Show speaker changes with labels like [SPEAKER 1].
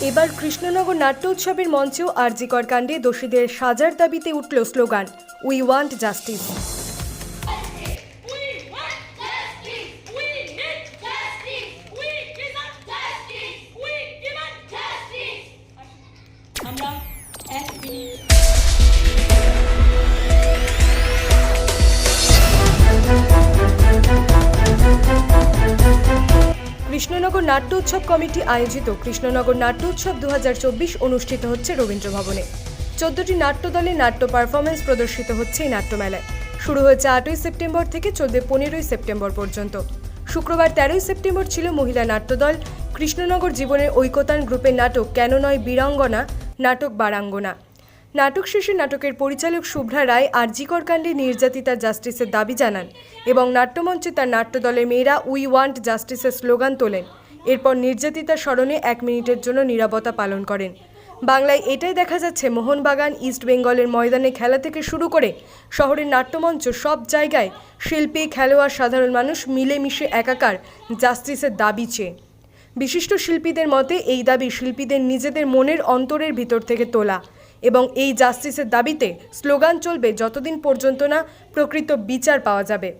[SPEAKER 1] এবার কৃষ্ণনগর নাট্য উৎসবের মঞ্চেও আরজিকর কাণ্ডে দোষীদের সাজার দাবিতে উঠল slogan we want justice Krishnanagar নাট্য উৎসব কমিটি আয়োজিত কৃষ্ণনগর নাট্য উৎসব দু হাজার চব্বিশ অনুষ্ঠিত হচ্ছে রবীন্দ্র ভবনে চোদ্দটি নাট্য দলের নাট্য পারফরমেন্স প্রদর্শিত হচ্ছে এই নাট্যমেলায়। শুরু হয়েছে আটই সেপ্টেম্বর থেকে চলবে পনেরোই সেপ্টেম্বর পর্যন্ত। শুক্রবার তেরোই সেপ্টেম্বর ছিল মহিলা নাট্যদল। কৃষ্ণনগর জীবনের ঐকতান গ্রুপের নাটক কেন নয় বীরাঙ্গনা, নাটক বারাঙ্গনা। নাটক শেষে নাটকের পরিচালক শুভ্রা রায় আরজিকর কাণ্ডে নির্যাতিতা জাস্টিসের দাবি জানান এবং নাট্যমঞ্চে তার নাট্যদলের মেয়েরা উই ওয়ান্ট জাস্টিসের স্লোগান তোলেন। এরপর নির্যাতিতার স্মরণে এক মিনিটের জন্য নীরবতা পালন করেন। বাংলায় এটাই দেখা যাচ্ছে মোহনবাগান, ইস্ট বেঙ্গলের ময়দানে খেলা থেকে শুরু করে শহরের নাট্যমঞ্চ সব জায়গায় শিল্পী, খেলোয়াড়, সাধারণ মানুষ মিলেমিশে একাকার জাস্টিসের দাবি চেয়ে। বিশিষ্ট শিল্পীদের মতে, এই দাবি শিল্পীদের নিজেদের মনের অন্তরের ভিতর থেকে তোলা এবং এই জাস্টিসের দাবিতে স্লোগান চলবে যতদিন পর্যন্ত না প্রকৃত বিচার পাওয়া যাবে।